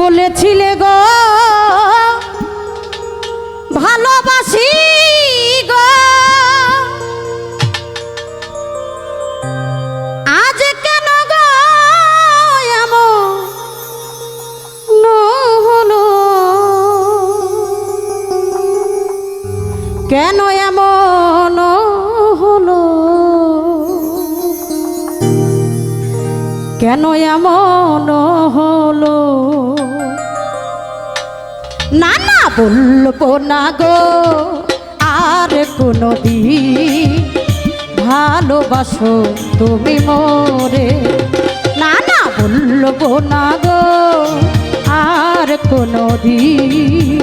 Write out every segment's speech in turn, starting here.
বলেছিলে গো, ভালোবাসি গো। আজ কেন গো এমন হলো কেন এমন হলো কেন এমন হলো না না বলব না গো, আর কোনো দিন ভালোবাসো তুমি মোরে। না না বলব না গো, আর কোনো দিন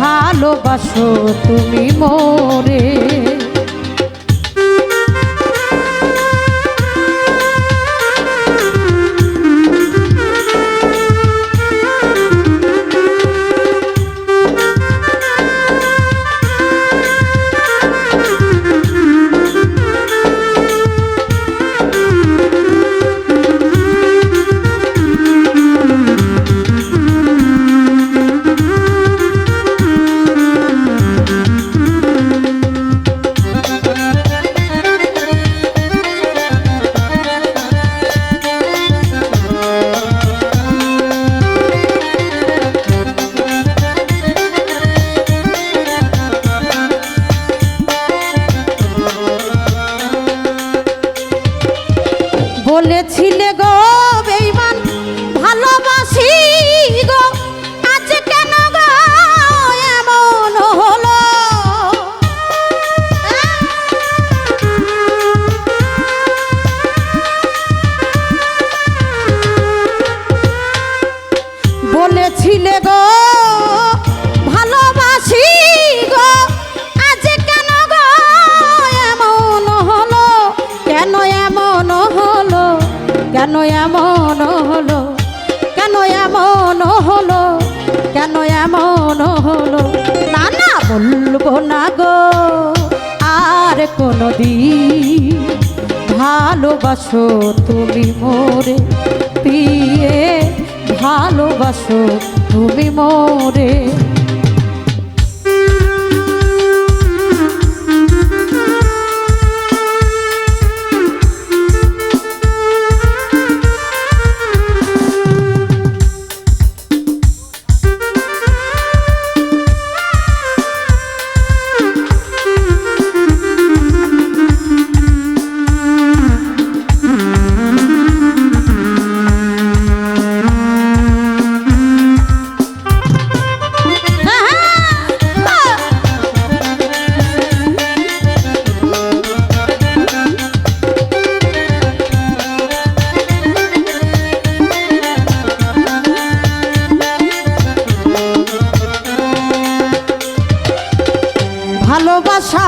ভালোবাসো তুমি মোরে। গো কোনো দিন ভালোবাসো তুমি মোরে পিয়ে ভালোবাসো তুমি মোরে।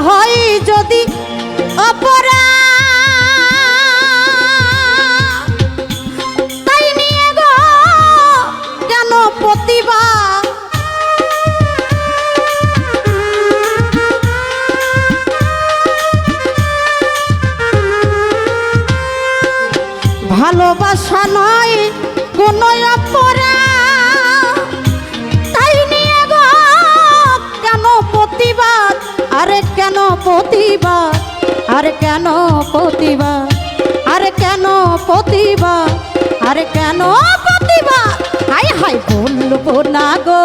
হয় যদি অপরা তাই নিয়ে গো কেন প্রতিভা। ভালোবাসা নয় কোনো অপরা প্রতিবাদ? আরে কেন প্রতিবাদ? আরে কেন প্রতিবাদ? আরে কেন প্রতিবাদ? হাই হাই বলব না গো।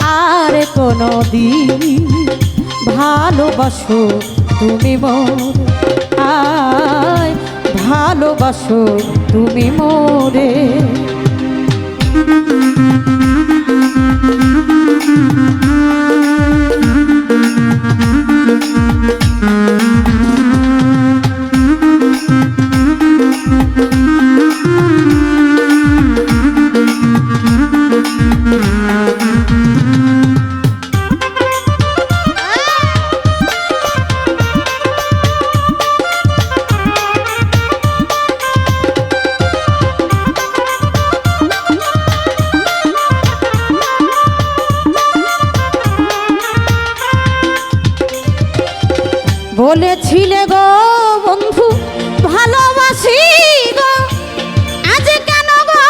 আর কোনো দিন ভালোবাসো তুমি মোর। আয়, ভালোবাসো তুমি মোরে। বলেছিলে গো বন্ধু ভালোবাসি গো। আজ কেন গো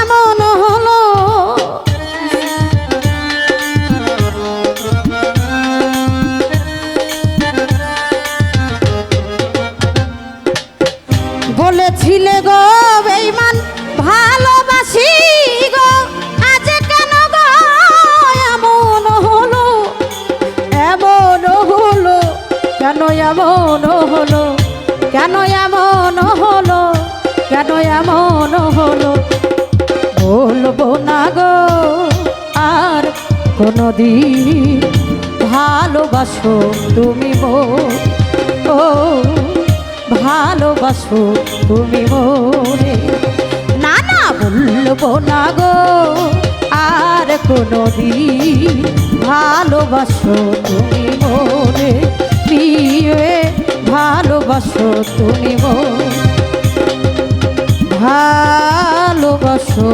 এমন হলো? বলেছিলে গো বেইমান ভালো কেন এমন হলো? কেন এমন হলো? কেন এমন হলো? বলব না গো, আর কোনো দিন ভালোবাসো তুমি মো। ও, ভালোবাসো তুমি মোরে না না, বলব না গো, আর কোনো দিন ভালোবাসো তুমি মোরে প্রিয়ে ভালোবাসো তুমি ভালোবাসো।